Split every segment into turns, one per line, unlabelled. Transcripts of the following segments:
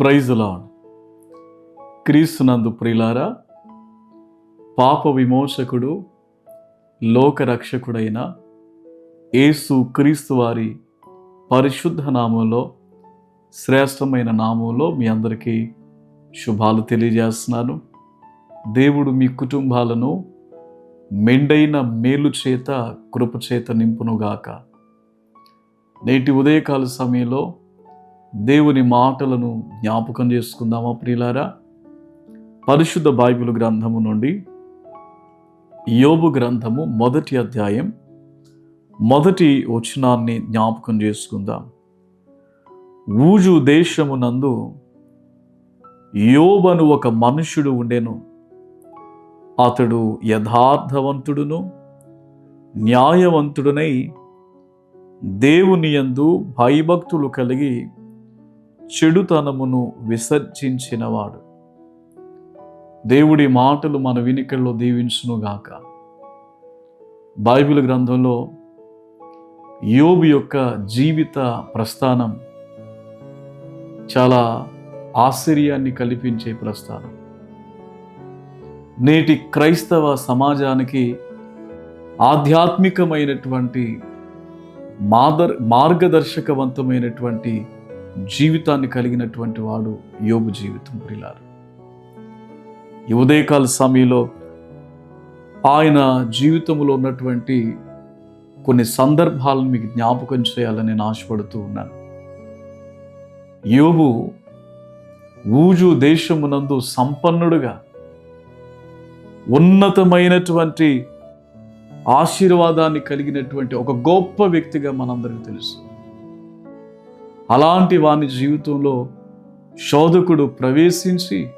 Praise lawn క్రీస్తు క్రీస్తునందు ప్రిలారా పాప విమోచకుడు లోకరక్షకుడైన యేసు క్రీస్తు వారి పరిశుద్ధ నామంలో శ్రేష్టమైన నామంలో మీ అందరికీ శుభాలు తెలియజేస్తున్నాను. దేవుడు మీ కుటుంబాలను మెండైన మేలు చేత కృపచేత నింపునుగాక. నేటి ఉదయకాల సమయంలో దేవుని మాటలను జ్ఞాపకం చేసుకుందామా ప్రియులారా? పరిశుద్ధ బైబిల్ గ్రంథము నుండి యోబు గ్రంథము మొదటి అధ్యాయం మొదటి వచనాన్ని జ్ఞాపకం చేసుకుందాం. ఊజు దేశమునందు యోబను ఒక మనుషుడు ఉండెను. అతడు యథార్థవంతుడును న్యాయవంతుడునై దేవుని యందు భయభక్తులు కలిగి చెడుతనమును విసర్జించినవాడు. దేవుడి మాటలు మన వినికల్లో దీవించునుగాక. బైబిల్ గ్రంథంలో యోబు యొక్క జీవిత ప్రస్థానం చాలా ఆశ్చర్యాన్ని కల్పించే ప్రస్థానం. నేటి క్రైస్తవ సమాజానికి ఆధ్యాత్మికమైనటువంటి మాదర్ మార్గదర్శకవంతమైనటువంటి జీవితాన్ని కలిగినటువంటి వాడు యోగు జీవితం ప్రిలారు. ఈ ఉదయకాల సమయంలో ఆయన జీవితంలో ఉన్నటువంటి కొన్ని సందర్భాలను మీకు జ్ఞాపకం చేయాలని నేను ఆశపడుతూ ఉన్నాను. యోబు ఊజు దేశమునందు సంపన్నుడుగా ఉన్నతమైనటువంటి ఆశీర్వాదాన్ని కలిగినటువంటి ఒక గొప్ప వ్యక్తిగా మనందరికీ తెలుసు. అలాంటి వాని జీవితంలో శోధకుడు ప్రవేశించి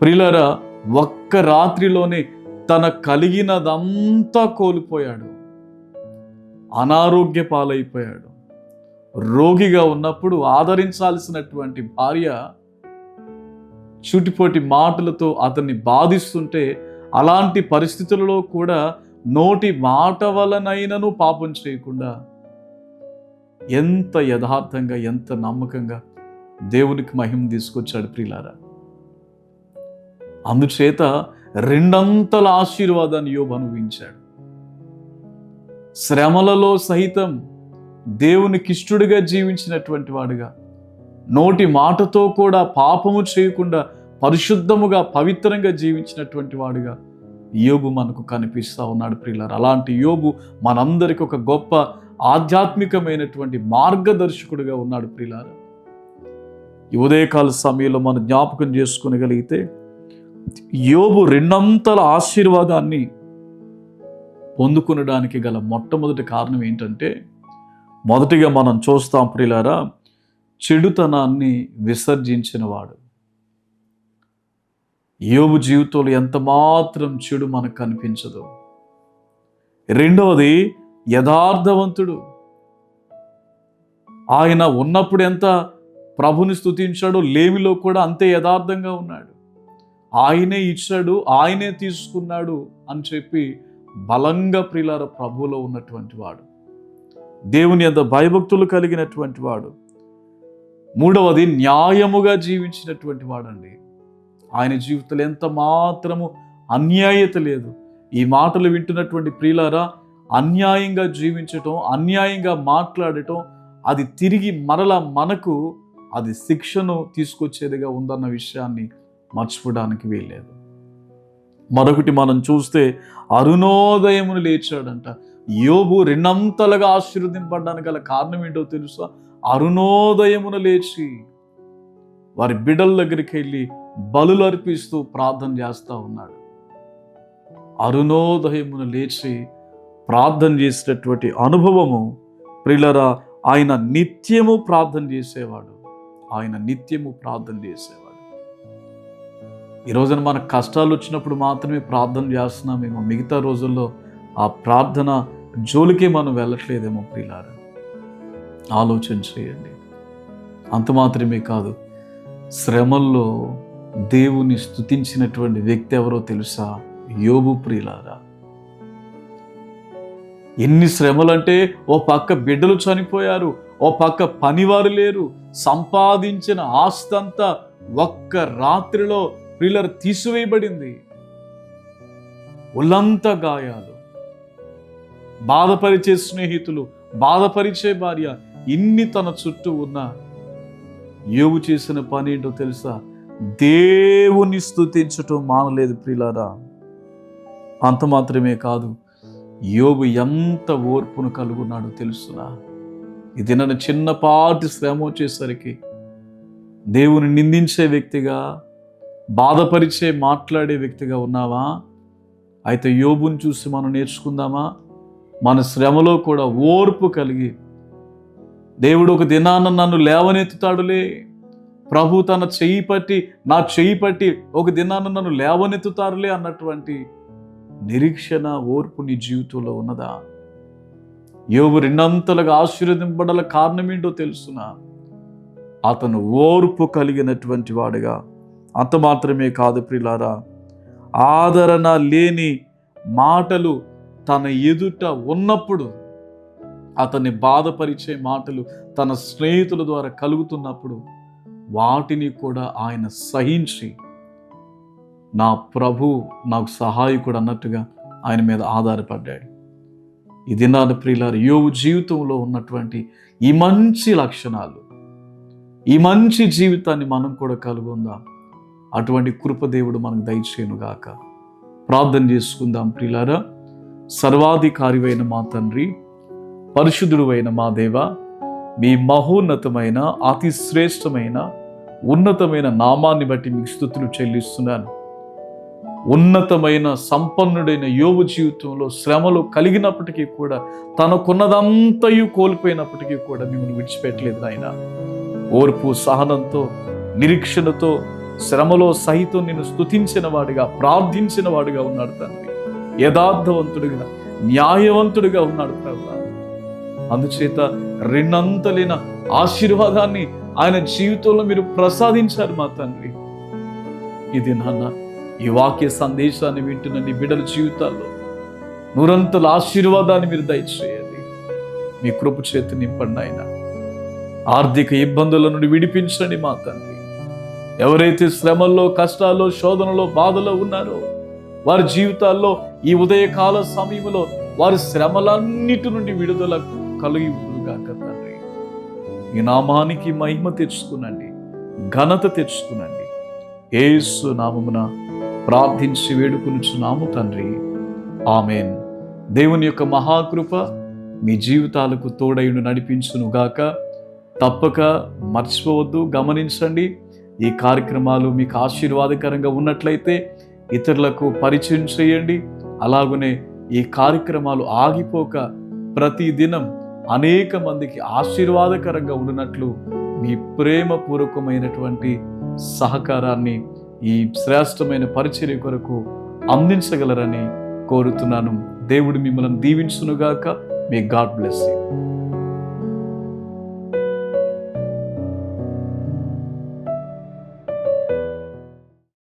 ప్రిలరా ఒక్క రాత్రిలోనే తన కలిగినదంతా కోల్పోయాడు. అనారోగ్య పాలైపోయాడు. రోగిగా ఉన్నప్పుడు ఆదరించాల్సినటువంటి భార్య చుటిపోటి మాటలతో అతన్ని బాధిస్తుంటే అలాంటి పరిస్థితులలో కూడా నోటి మాట వలనైనను పాపం చేయకుండా ఎంత యథార్థంగా ఎంత నమ్మకంగా దేవునికి మహిమ తీసుకొచ్చాడు ప్రియులారా. అందుచేత రెండంతల ఆశీర్వాదాన్ని యోబు అనుభవించాడు. శ్రమలలో సహితం దేవునికి ఇష్టడుగా జీవించినటువంటి వాడుగా నోటి మాటతో కూడా పాపము చేయకుండా పరిశుద్ధముగా పవిత్రంగా జీవించినటువంటి వాడుగా యోబు మనకు కనిపిస్తూ ఉన్నాడు ప్రియులారు. అలాంటి యోబు మనందరికి ఒక గొప్ప ఆధ్యాత్మికమైనటువంటి మార్గదర్శకుడిగా ఉన్నాడు ప్రిలార. ఈ ఉదయకాల సమయంలో మనం జ్ఞాపకం చేసుకునగలిగితే యోబు రెండంతల ఆశీర్వాదాన్ని పొందుకునడానికి గల మొట్టమొదటి కారణం ఏంటంటే మొదటిగా మనం చూస్తాం ప్రిలారా చెడుతనాన్ని విసర్జించినవాడు. యోబు జీవితంలో ఎంత మాత్రం చెడు మనకు కనిపించదు. రెండవది యథార్థవంతుడు. ఆయన ఉన్నప్పుడు ఎంత ప్రభుని స్తుతించాడో లేమిలో కూడా అంతే యథార్థంగా ఉన్నాడు. ఆయనే ఇచ్చాడు ఆయనే తీసుకున్నాడు అని చెప్పి బలంగా ప్రిలార ప్రభువులో ఉన్నటువంటి వాడు. దేవుని ఎంత భయభక్తులు కలిగినటువంటి వాడు. మూడవది న్యాయముగా జీవించినటువంటి వాడండి. ఆయన జీవితంలో ఎంత మాత్రము అన్యాయత లేదు. ఈ మాటలు వింటున్నటువంటి ప్రియులారా అన్యాయంగా జీవించటం అన్యాయంగా మాట్లాడటం అది తిరిగి మరలా మనకు అది శిక్షను తీసుకొచ్చేదిగా ఉందన్న విషయాన్ని మర్చిపోవడానికి వీల్లేదు. మరొకటి మనం చూస్తే అరుణోదయమును లేచాడంట. యోబు రెండంతలుగా ఆశీర్వదింపడానికి గల కారణం ఏంటో తెలుసా? అరుణోదయమును లేచి వారి బిడ్డల దగ్గరికి వెళ్ళి బలులు అర్పిస్తూ ప్రార్థన చేస్తూ ఉన్నాడు. అరుణోదయమును లేచి ప్రార్థన చేసినటువంటి అనుభవము ప్రిలరా ఆయన నిత్యము ప్రార్థన చేసేవాడు. ఆయన నిత్యము ప్రార్థన చేసేవాడు. ఈ రోజున మన కష్టాలు వచ్చినప్పుడు మాత్రమే ప్రార్థన చేస్తున్నామేమో మిగతా రోజుల్లో ఆ ప్రార్థన జోలికే మనం వెళ్ళట్లేదేమో ప్రియులారా. ఆలోచన చేయండి. అంత మాత్రమే కాదు శ్రమల్లో దేవుని స్తుతించినటువంటి వ్యక్తి ఎవరో తెలుసా? యోబు ప్రియులారా. ఎన్ని శ్రమలంటే ఓ పక్క బిడ్డలు చనిపోయారు ఓ పక్క పనివారు లేరు. సంపాదించిన ఆస్తంతా ఒక్క రాత్రిలో పిల్లర్ తీసివేయబడింది. ఉల్లంత గాయాలు. బాధపరిచే స్నేహితులు బాధపరిచే భార్య ఇన్ని తన చుట్టూ ఉన్న యోగు చేసిన పని ఏంటో తెలుసా? దేవుని స్థుతించటం మానలేదు ప్రిలారా అంత మాత్రమే కాదు యోబు ఎంత ఓర్పును కలుగున్నాడో తెలుసునా? ఇది నన్ను చిన్నపాటి శ్రమ వచ్చేసరికి దేవుని నిందించే వ్యక్తిగా బాధపరిచే మాట్లాడే వ్యక్తిగా ఉన్నావా? అయితే యోబుని చూసి మనం నేర్చుకుందామా? మన శ్రమలో కూడా ఓర్పు కలిగి దేవుడు ఒక దినాన నన్ను లేవనెత్తుతాడులే. ప్రభు తన చెయ్యి పట్టి నా చెయ్యి పట్టి ఒక దినాన నన్ను లేవనెత్తుతారులే అన్నటువంటి నిరీక్షణ ఓర్పు నీ జీవితంలో ఉన్నదా? యోగు రెండంతలుగా ఆశీర్వదింపడల కారణం ఏంటో తెలుసునా? అతను ఓర్పు కలిగినటువంటి వాడుగా. అంత మాత్రమే కాదు ప్రిలారా ఆదరణ లేని మాటలు తన ఎదుట ఉన్నప్పుడు అతన్ని బాధపరిచే మాటలు తన స్నేహితుల ద్వారా కలుగుతున్నప్పుడు వాటిని కూడా ఆయన సహించి నా ప్రభు నాకు సహాయకుడు అన్నట్టుగా ఆయన మీద ఆధారపడ్డాడు. ఈ దినాన ప్రియులారు యోగు జీవితంలో ఉన్నటువంటి ఈ మంచి లక్షణాలు ఈ మంచి జీవితాన్ని మనం కూడా కలుగుందాం. అటువంటి కృపదేవుడు మనకు దయచేయనుగాక. ప్రార్థన చేసుకుందాం ప్రియులారా. సర్వాధికారివైన మా తండ్రి పరిశుద్ధుడు అయిన మా దేవ మీ మహోన్నతమైన అతి శ్రేష్టమైన ఉన్నతమైన నామాన్ని బట్టి మీకు స్థుతులు చెల్లిస్తున్నాను. ఉన్నతమైన సంపన్నుడైన యోగు జీవితంలో శ్రమలు కలిగినప్పటికీ కూడా తనకున్నదంతయు కోల్పోయినప్పటికీ కూడా మిమ్మల్ని విడిచిపెట్టలేదు నాయన. ఓర్పు సహనంతో నిరీక్షణతో శ్రమలో సహితం నేను స్తుతించిన వాడిగా ప్రార్థించిన వాడిగా ఉన్నాడు తండ్రి. యథార్థవంతుడిగా న్యాయవంతుడిగా ఉన్నాడు ప్రభు. అందుచేత రెండంతలైన ఆశీర్వాదాన్ని ఆయన జీవితంలో మీరు ప్రసాదించారు మా తండ్రి. ఇది నాన్న ఈ వాక్య సందేశాన్ని వింటున్న నీ బిడ్డల జీవితాల్లో నూరంతల ఆశీర్వాదాన్ని మీరు దయచేయండి. మీ కృప చేతి నింపండి ఆయన ఆర్థిక ఇబ్బందుల నుండి విడిపించండి మా తండ్రి. ఎవరైతే శ్రమల్లో కష్టాల్లో శోధనలో బాధలో ఉన్నారో వారి జీవితాల్లో ఈ ఉదయకాల సమయంలో వారి శ్రమలన్నిటి నుండి విడుదల కలిగి ఉండుగాక తండ్రి. ఈ నామానికి మహిమ తెచ్చుకునండి ఘనత తెచ్చుకునండి. ఏసు నామమున ప్రార్థించి వేడుకొనుచున్నాము తండ్రి. ఆమెన్. దేవుని యొక్క మహాకృప మీ జీవితాలకు తోడైను నడిపించునుగాక. తప్పక మర్చిపోవద్దు గమనించండి. ఈ కార్యక్రమాలు మీకు ఆశీర్వాదకరంగా ఉన్నట్లయితే ఇతరులకు పరిచయం చేయండి. అలాగనే ఈ కార్యక్రమాలు ఆగిపోక ప్రతిదినం అనేక మందికి ఆశీర్వాదకరంగా ఉండినట్లు మీ ప్రేమపూర్వకమైనటువంటి సహకారాన్ని ఈ శ్రేష్టమైన పరిచర్య కొరకు అందించగలరని కోరుతున్నాను. దేవుడు మిమ్మల్ని దీవించునుగాక. మీ గాడ్ బ్లెస్ యూ